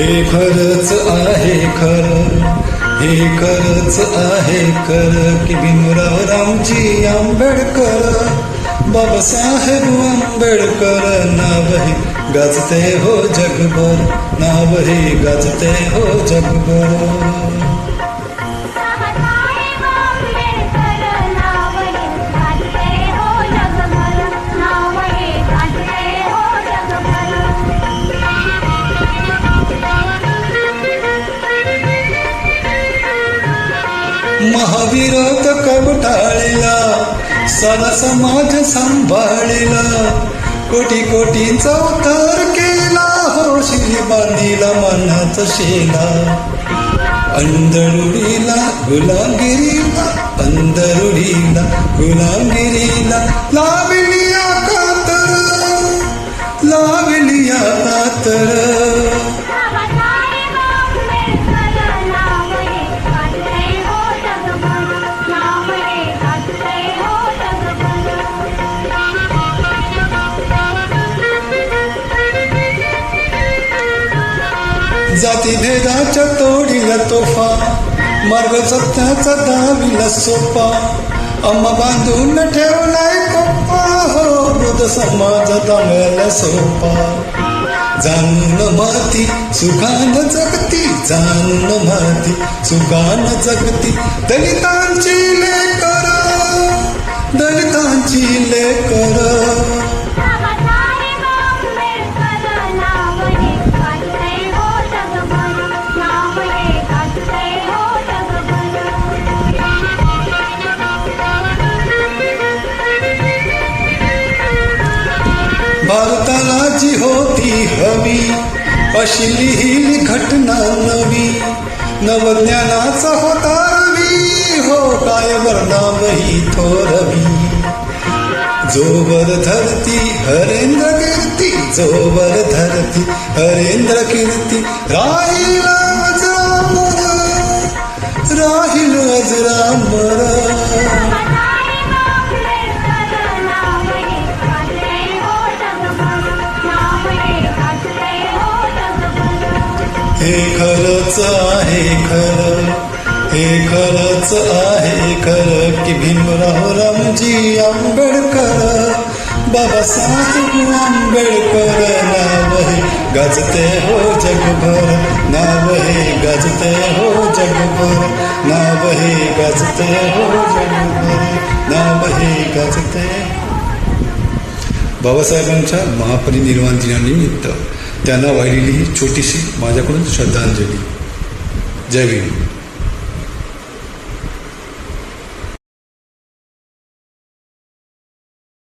हे खरच आहे खर हे खरच आहे खर की भीमराव रामजी आंबेडकर बाबासाहेब आंबेडकर नावही गाजते हो जगभर नावही गाजते हो जगभर. महावीरत कवटाळीला सदा समाज सांभाळीला. कोटी कोटींचा उद्धार केला हो बांधीला मनाचा शेला. अंधरुडीला गुलामगिरीला अंधरुडीला गुलामगिरीला लावलिया कातर. लावलिया कातर. जाती भेदाच्या तोडीला तोफा मार्ग सत्याचा दाविला सोपा. अम्मा बांधून ठेवलाय कोप्पा हो वृद्ध समाज दांगला सोपा. जाणून माती सुखान जगती जाणून माती सुखान जगती. दलितांची लेख भारताला जी होती हवी. अशी लिहिली घटना नवी. नवज्ञानाचा होता रवी. हो काय वर्णामही थोरवी जोवर धरती हरेंद्र कीर्ती जोवर धरती हरेंद्र कीर्ती. राहील अजरामर राहील हे खरच आहे खर. हे खरच आहे खर की भीमराव रामजी आंबेडकर. बाबासाहेब आंबेडकर नाव हे गाजते हो जगभर. नाव हे गाजते हो जगभर. नाव हे गाजते हो जगभर. नाव हे गाजते. बाबासाहेबांच्या महापरिनिर्वाण दिनानिमित्त त्यांना वाहिलेली ही छोटीशी माझ्याकडून श्रद्धांजली. जय भीम.